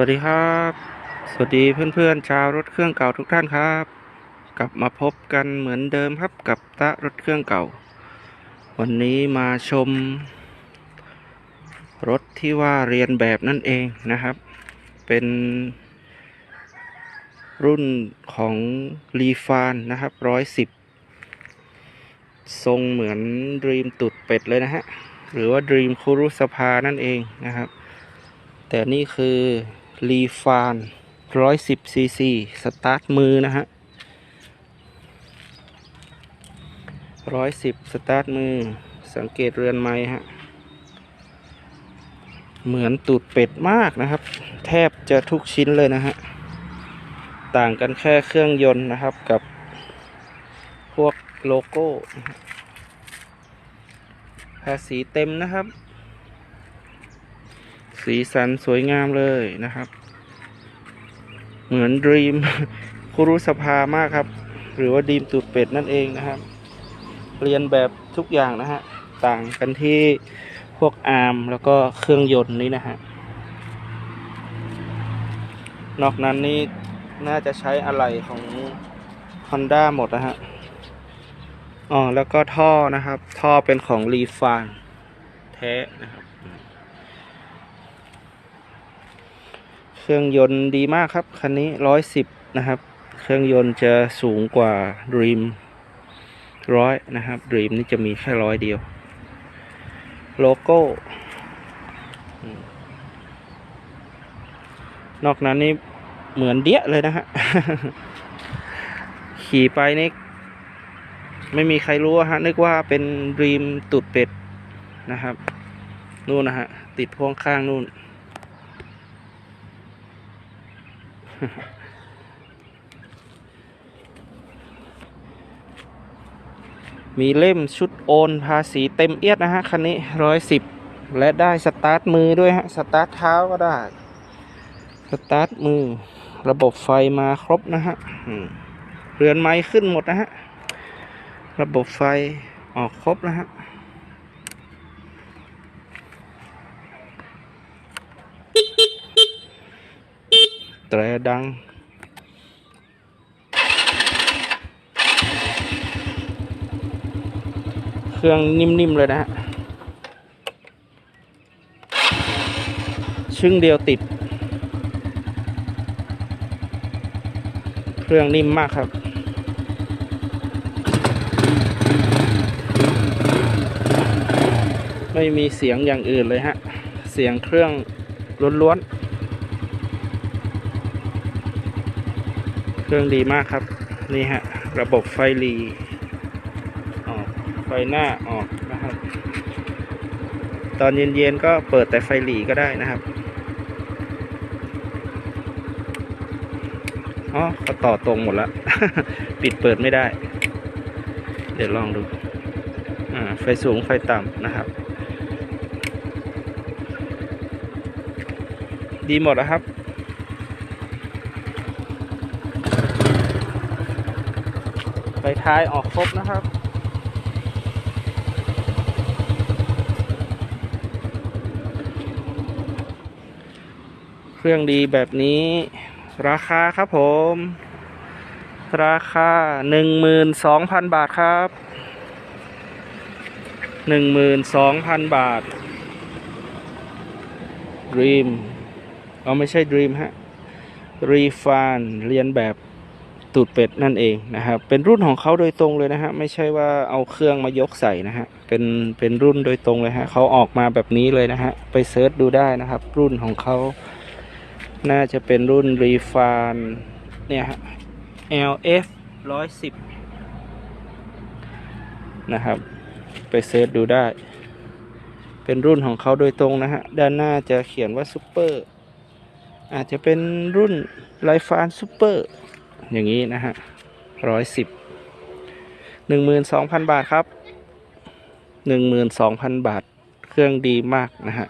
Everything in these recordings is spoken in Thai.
วัสดีครับ สวัสดีเพื่อนๆชาวรถเครื่องเก่าทุกท่านครับ กลับมาพบกันเหมือนเดิมครับกับตะรถเครื่องเก่า วันนี้มาชม รถที่ว่าเรียนแบบนั่นเองนะครับ เป็น รุ่นของรีฟานนะครับร้อยสิบทรงเหมือนดีมตุดเป็ดเลยนะฮะ หรือว่าดีมคุรุสภานั่นเองนะครับแต่นี่คือ รีฟานร้อยสิบซีซีสตาร์ทมือนะฮะร้อยสิบสตาร์ทมือ สังเกตเรือนไม้ฮะ เหมือนตูดเป็ดมากนะครับ แทบจะทุกชิ้นเลยนะฮะ ต่างกันแค่เครื่องยนต์นะครับกับ พวกโลโก้ ภาษีเต็มนะครับ สีสันสวยงามเลยนะครับ เหมือนดีมคุรุสภามากครับ หรือว่าดีมตูดเป็ดนั่นเองนะครับ เรียนแบบทุกอย่างนะฮะ ต่างกันที่พวกอาร์มแล้วก็เครื่องยนต์นี้นะฮะ นอกนั้นนี่น่าจะใช้อะไรของ Honda หมดนะฮะ อ๋อ แล้วก็ท่อนะครับ ท่อเป็นของรีฟานแท้นะครับ เครื่องยนต์ดีมากครับ คันนี้ร้อยสิบนะครับ เครื่องยนต์จะสูงกว่า Dream ร้อยนะครับ Dream นี่จะมีแค่ร้อยเดียว โลโก้ นอกนั้นนี่เหมือนเดี้ยเลยนะฮะ ขี่ไปนี่ไม่มีใครรู้ฮะ นึกว่าเป็น Dream ตุดเป็ดนะครับ นู่นนะฮะ ติดพ่วงข้างนู่น มีเล่มชุดโอนภาษีเต็มเอียดนะฮะ คันนี้ร้อยสิบและได้สตาร์ทมือด้วยฮะ สตาร์ทเท้าก็ได้ สตาร์ทมือ ระบบไฟมาครบนะฮะเรือนไม้ขึ้นหมดนะฮะ ระบบไฟออกครบนะฮะ แตรดัง เครื่องนิ่มๆเลยนะฮะ ชึ่งเดียวติด เครื่องนิ่มมากครับไม่มีเสียงอย่างอื่นเลยฮะ เสียงเครื่องล้วนๆ เครื่องดีมากครับ นี่ฮะ ระบบไฟหลีออกไฟหน้าออกนะครับ ตอนเย็นๆก็เปิดแต่ไฟหลีก็ได้นะครับอ๋อก็ต่อตรงหมดแล้วปิดเปิดไม่ได้ เดี๋ยวลองดู อ่า ไฟสูงไฟต่ำนะครับดีหมดนะครับ ฟท้ายออกครบนะครับ เครื่องดีแบบนี้ ราคาครับผม ราคาหนึ่งหมื่นสองพันบาทครับหนึ่งหมื่นสองพันบาท Dream เอาไม่ใช่ Dream ฮะ Refan เรียนแบบ ตูดเป็ดนั่นเองนะครับเป็นรุ่นของเขาโดยตรงเลยนะฮะไม่ใช่ว่าเอาเครื่องมายกใส่นะฮะเป็นเป็นรุ่นโดยตรงเลยฮะเขาออกมาแบบนี้เลยนะฮะไปเซิร์ชดูได้นะครับ รุ่นของเขาน่าจะเป็นรุ่น Refan เนี่ยฮะ LF 110นะครับ ไปเซิร์ชดูได้ เป็นรุ่นของเขาโดยตรงนะฮะ ด้านหน้าจะเขียนว่าซูเปอร์อาจจะเป็นรุ่นไลฟานซูเปอร์ อย่างนี้นะฮะร้อยสิบหนึ่งหมื่นสองพันบาทครับหนึ่งหมื่นสองพันบาท เครื่องดีมากนะฮะ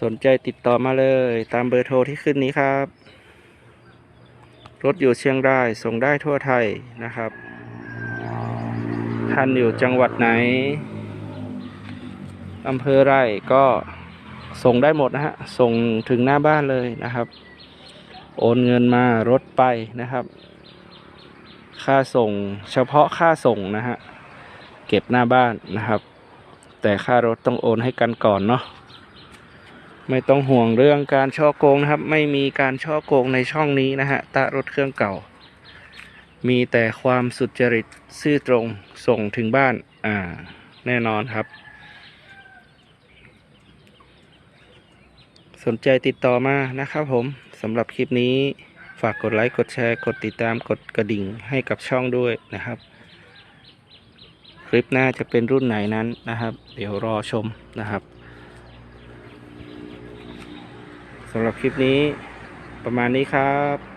สนใจติดต่อมาเลยตามเบอร์โทรที่ขึ้นนี้ครับ รถอยู่เชียงราย ส่งได้ทั่วไทยนะครับ ท่านอยู่จังหวัดไหนอำเภอไรก็ส่งได้หมดนะฮะ ส่งถึงหน้าบ้านเลยนะครับ โอนเงินมารถไปนะครับ ค่าส่งเฉพาะค่าส่งนะฮะ เก็บหน้าบ้านนะครับ แต่ค่ารถต้องโอนให้กันก่อนเนาะไม่ต้องห่วงเรื่องการช่อโกงนะครับ ไม่มีการช่อโกงในช่องนี้นะฮะตะรถเครื่องเก่า มีแต่ความสุจริตซื่อตรงส่งถึงบ้านอ่าแน่นอนครับ สนใจติดต่อมานะครับผมสำหรับคลิปนี้ฝากกดไลค์กดแชร์กดติดตามกดกระดิ่งให้กับช่องด้วยนะครับ คลิปหน้าจะเป็นรุ่นไหนนั้นนะครับ เดี๋ยวรอชมนะครับสำหรับคลิปนี้ประมาณนี้ครับ